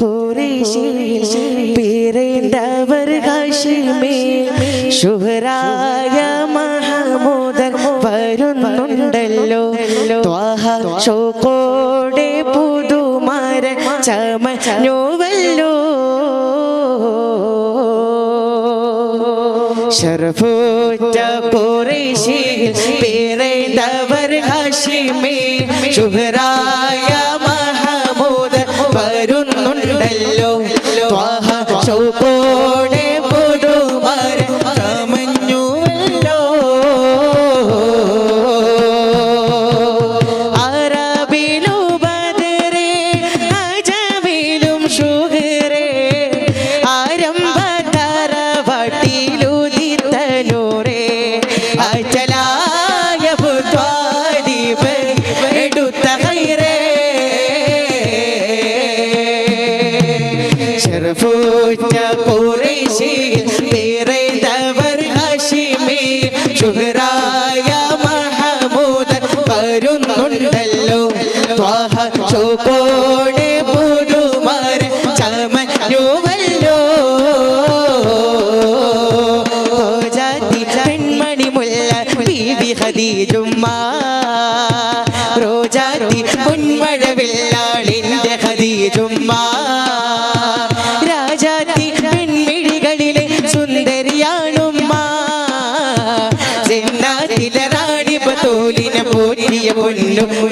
കുറേശിയിൽ പേരേണ്ടവർ ഹാഷിമേ ശുഹരായ മഹമൂദൻ വരുന്നുണ്ടല്ലോ. ഷോക്കോടെ പുതുമാര ചമഞ്ഞുവല്ലോ കുറേശിയിൽ പേരേണ്ടവർ ഹാഷിമേ ശുഹരായ ചോക്കോടെ പുതുമര ചമഞ്ഞുവല്ലോ. ജാതി പെൺമണി മുല്ല ബീവി ഖദീജുമ്മ. റോജാതി പൊന്മഴവില്ലാളിന്റെ ഖദീജുമ്മ. രാജാതി പെൺമിഴികളിലെ സുന്ദരിയാണുമ്മ. ചെന്നാതിലെ റാണി ബതൂലിനെ പോറ്റിയ പൊന്നുമ്മ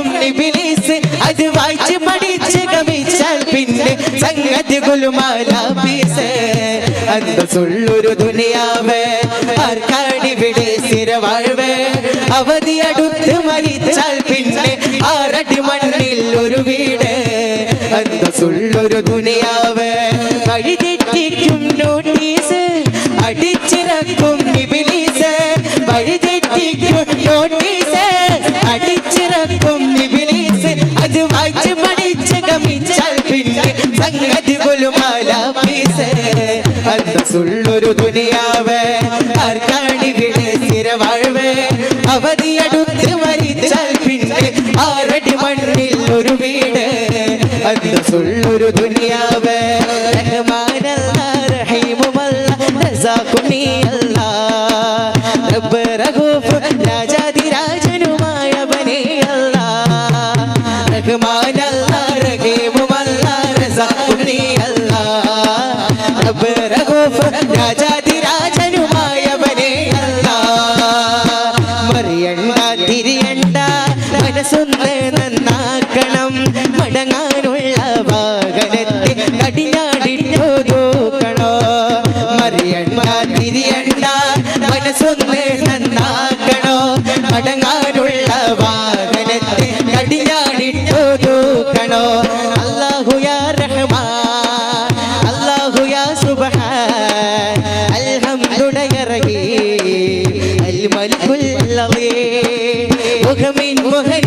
പിന്നെ സംഗതി കുലുമാലാപീസ് അന്തസ്സുള്ളൊരു ദുനിയാവ് ആർക്കാണിവിടെ സ്ഥിരവാഴ്വ്. അവധി അടുത്ത് മരിച്ചാൽ പിന്നെ ആറടി മണ്ണിൽ ഒരു വീട്. അന്തസ്സുള്ളൊരു ദുനിയാവ് വഴി തെറ്റിക്കും നോട്ടീസ് അടിച്ചിറക്കും ഇബിലീസ്. വഴി തെറ്റിക്കും നോട്ടീസ് അടിച്ചിറക്കും ഇബിലീസ്. അത് വായിച്ച് പഠിച്ച് ഗമിച്ചാൽ പിന്നെ കുലുമാലാപീസ് അന്തസ്സുള്ളൊരു ദുനിയാവ് ആർക്കാണിവിടെ സ്ഥിരവാഴ്വ്. അവധിയടുത്ത് മരിച്ചാൽ പിന്നെ ആരടി മണ്ണിൽ ഒരു വീട്. അന്തസ്സുള്ളൊരു ദുനിയാവ് മനസ്സൊന്ന് നന്നാക്കണം മടങ്ങാനുള്ള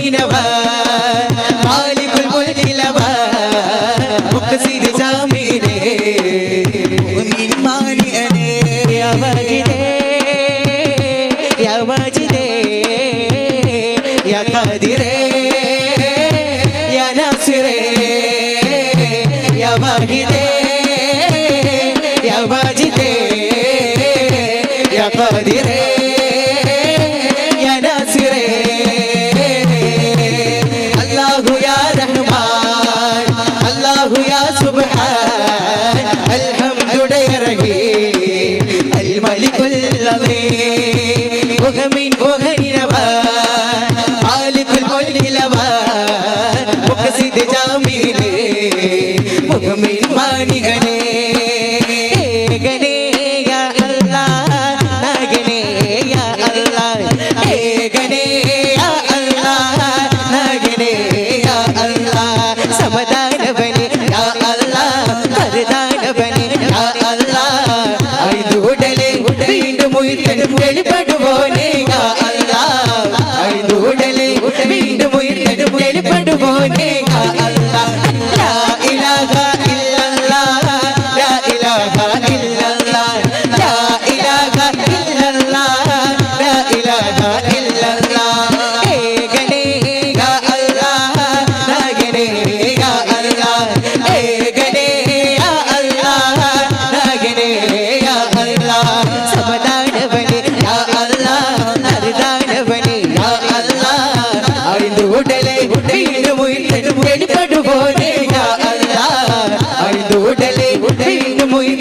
മുഹനിനവ മാലിക്കുൽ മുൽക്കിലവ മുഖസിദ് ജാമിനെ മുഅ്മിൻ മാനിഅനെ യാ വാജിദേ യാ വാജിദേ യാ നാസിറേ യാ വാഹിദേ മലിക്കുൽ അലീം அழுது உடலை உடலின் மொழி